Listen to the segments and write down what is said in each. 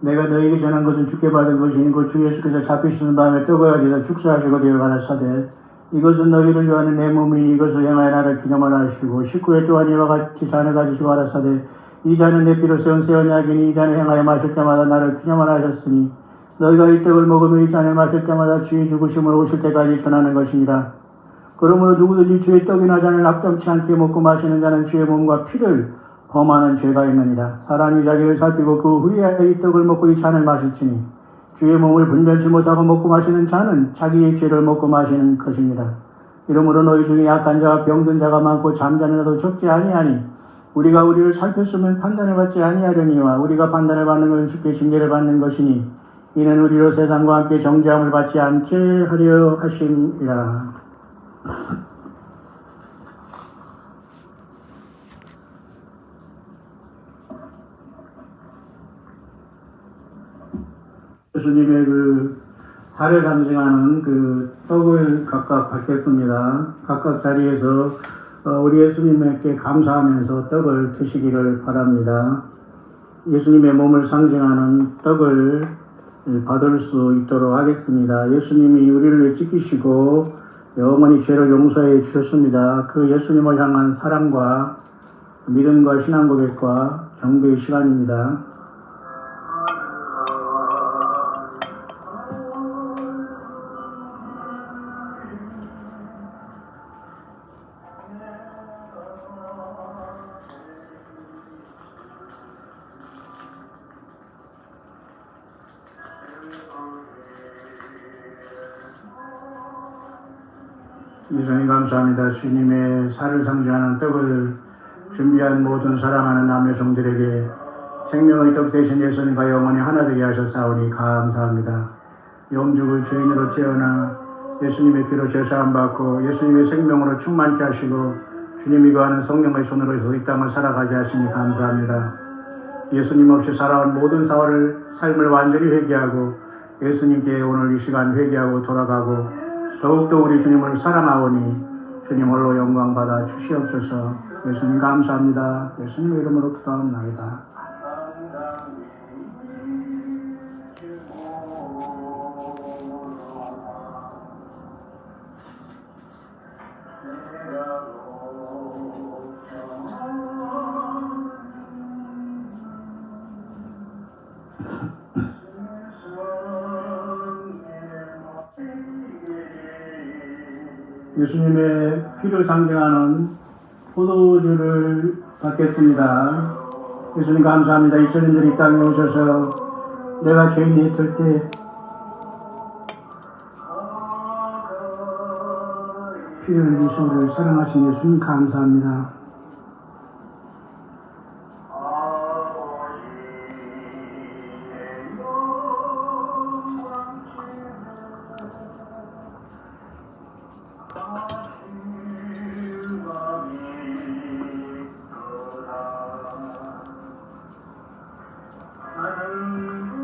내가 너희에게 전한 것은 주께 받은 것이니 그주 예수께서 잡히시는 밤에 떡을 가지사 축사하시고 되어 가라사대. 이것은 너희를 위하는 내 몸이니 이것을 행하여 나를 기념하라 하시고 19회 또한 이와 같이 잔을 가지시고 가라사대. 이 잔은 내 피로 세운 새 언약이니 이 잔을 행하여 마실 때마다 나를 기념하라 하셨으니 너희가 이 떡을 먹으며 이 잔을 마실 때마다 주의 죽으심을 오실 때까지 전하는 것이니라. 그러므로 누구든지 주의 떡이나 잔을 낙담치 않게 먹고 마시는 자는 주의 몸과 피를 범하는 죄가 있느니라. 사람이 자기를 살피고 그 후에 이 떡을 먹고 이 잔을 마실지니 주의 몸을 분별치 못하고 먹고 마시는 자는 자기의 죄를 먹고 마시는 것이니라. 이러므로 너희 중에 약한 자와 병든 자가 많고 잠자는 자도 적지 아니하니 우리가 우리를 살폈으면 판단을 받지 아니하려니와 우리가 판단을 받는 것은 주께 징계를 받는 것이니 이는 우리로 세상과 함께 정죄함을 받지 않게 하려 하심이라. 예수님의 그 살을 상징하는 그 떡을 각각 받겠습니다. 각각 자리에서 어, 우리 예수님께 감사하면서 떡을 드시기를 바랍니다. 예수님의 몸을 상징하는 떡을 받을 수 있도록 하겠습니다. 예수님이 우리를 지키시고 영원히 죄를 용서해 주셨습니다. 그 예수님을 향한 사랑과 믿음과 신앙 고백과 경배의 시간입니다. 예수님 감사합니다. 주님의 살을 상징하는 떡을 준비한 모든 사랑하는 남녀성들에게 생명의 떡 대신 예수님과 영원히 하나 되게 하셨사오니 감사합니다. 영죽을 주인으로 태어나 예수님의 피로 제사함 받고 예수님의 생명으로 충만케 하시고 주님이 거하는 성령의 손으로 이 땅을 살아가게 하시니 감사합니다. 예수님 없이 살아온 모든 사활을 삶을 완전히 회개하고 예수님께 오늘 이 시간 회개하고 돌아가고 더욱더 우리 주님을 사랑하오니 주님 홀로 영광 받아 주시옵소서 예수님 감사합니다. 예수님의 이름으로 기도합나이다. 예수님의 피를 상징하는 포도주를 받겠습니다. 예수님 감사합니다. 이스라엘들이 이 땅에 오셔서 내가 죄인이 있을 때 피를 흘리신 우리를 사랑하신 예수님 감사합니다.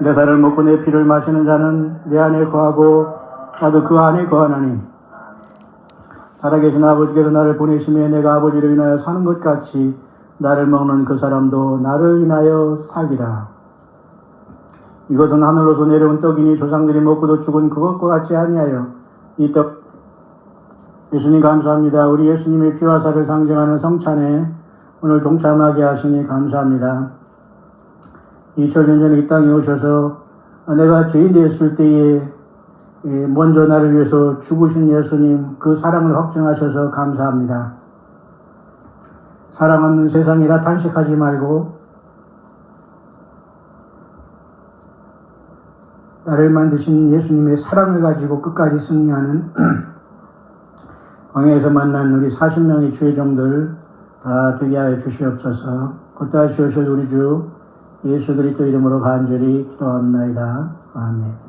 내 살을 먹고 내 피를 마시는 자는 내 안에 거하고 나도 그 안에 거하나니 살아계신 아버지께서 나를 보내심에 내가 아버지를 인하여 사는 것 같이 나를 먹는 그 사람도 나를 인하여 살리라. 이것은 하늘로서 내려온 떡이니 조상들이 먹고도 죽은 그것과 같이 아니하여 이 떡 예수님 감사합니다. 우리 예수님의 피와 살을 상징하는 성찬에 오늘 동참하게 하시니 감사합니다. 2000년 전에 이 땅에 오셔서 내가 죄인 되었을 때에 먼저 나를 위해서 죽으신 예수님 그 사랑을 확증하셔서 감사합니다. 사랑 없는 세상이라 탄식하지 말고 나를 만드신 예수님의 사랑을 가지고 끝까지 승리하는 광야에서 만난 우리 40명의 주의종들 다 되게 하여 주시옵소서. 곧 다시 오실 우리 주 예수 그리스도 이름으로 간절히 기도합나이다. 아멘.